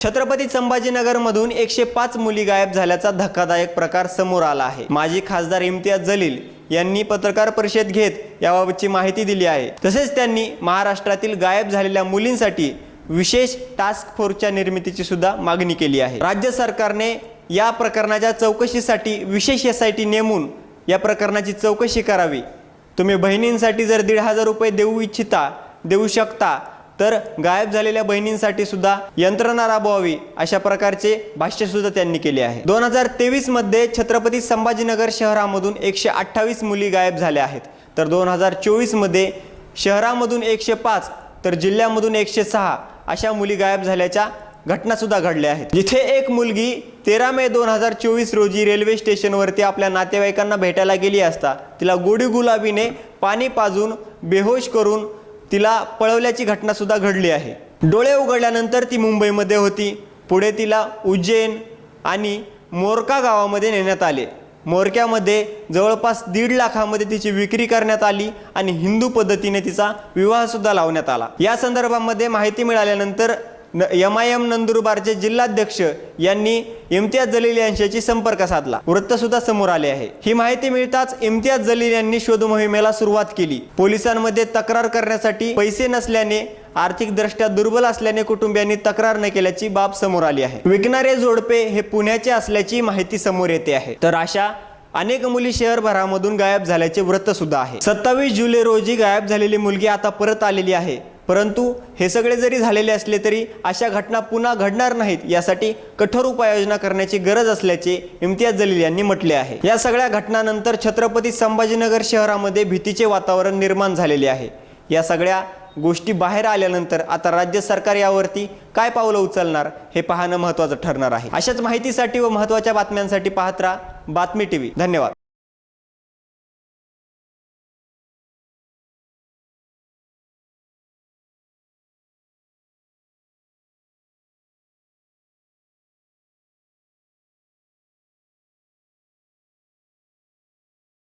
छत्रपती संभाजीनगरमधून एकशे पाच मुली गायब झाल्याचा धक्कादायक प्रकार समोर आला आहे. माजी खासदार इम्तियाज जलील यांनी पत्रकार परिषद घेत याबाबतची माहिती दिली आहे. तसेच त्यांनी महाराष्ट्रातील गायब झालेल्या मुलींसाठी विशेष टास्क फोर्सच्या निर्मितीची सुद्धा मागणी केली आहे. राज्य सरकारने या प्रकरणाच्या चौकशीसाठी विशेष एस आय टी नेमून या प्रकरणाची चौकशी करावी. तुम्ही बहिणींसाठी जर दीड हजार रुपये देऊ इच्छिता देऊ शकता तर गायब झालेल्या बहिणींसाठी सुद्धा यंत्रणा राबवावी अशा प्रकारचे भाष्य सुद्धा त्यांनी केले आहे. दोन हजार तेवीसमध्ये छत्रपती संभाजीनगर शहरामधून एकशे अठ्ठावीस मुली गायब झाल्या आहेत. तर दोन हजार चोवीसमध्ये शहरामधून एकशे पाच तर जिल्ह्यामधून एकशे सहा अशा मुली गायब झाल्याच्या घटना सुद्धा घडल्या आहेत. जिथे एक मुलगी तेरा मे दोन हजार चोवीस रोजी रेल्वे स्टेशनवरती आपल्या नातेवाईकांना भेटायला गेली असता तिला गोडी गुलाबीने पाणी पाजून बेहोश करून तिला पळवल्याची घटनासुद्धा घडली आहे. डोळे उघडल्यानंतर ती मुंबईमध्ये होती. पुढे तिला उज्जैन आणि मोरका गावामध्ये नेण्यात आले. मोरक्यामध्ये जवळपास दीड लाखामध्ये तिची विक्री करण्यात आली आणि हिंदू पद्धतीने तिचा विवाहसुद्धा लावण्यात आला. या संदर्भामध्ये माहिती मिळाल्यानंतर एम आय एम नंदुरबारचे जिल्हाध्यक्ष यांनी इम्तियाज जलील यांच्याशी संपर्क साधला. वृत्त सुद्धा समोर आले आहे. ही माहिती मिळताच इम्तियाज जलील यांनी शोध मोहिमेला सुरुवात केली. पोलिसांमध्ये तक्रार करण्यासाठी पैसे नसल्याने आर्थिकदृष्ट्या दुर्बल असल्याने कुटुंबियांनी तक्रार न केल्याची बाब समोर आली आहे. विकणारे जोडपे हे पुण्याचे असल्याची माहिती समोर येते आहे. तर अशा अनेक मुली शहरभरामधून गायब झाल्याचे वृत्त सुद्धा आहे. सत्तावीस जुलै रोजी गायब झालेली मुलगी आता परत आलेली आहे. परंतु हे सगळे जरी झालेले असले तरी अशा घटना पुन्हा घडणार नाहीत यासाठी कठोर उपाययोजना करण्याची गरज असल्याचे इम्तियाज जलील यांनी म्हटले आहे. या सगळ्या घटनानंतर छत्रपती संभाजीनगर शहरामध्ये भीतीचे वातावरण निर्माण झालेले आहे. या सगळ्या गोष्टी बाहेर आल्यानंतर आता राज्य सरकार यावरती काय पावलं उचलणार हे पाहणं महत्त्वाचं ठरणार आहे. अशाच माहितीसाठी व महत्त्वाच्या बातम्यांसाठी पाहत राहा बातमी टी व्ही धन्यवाद.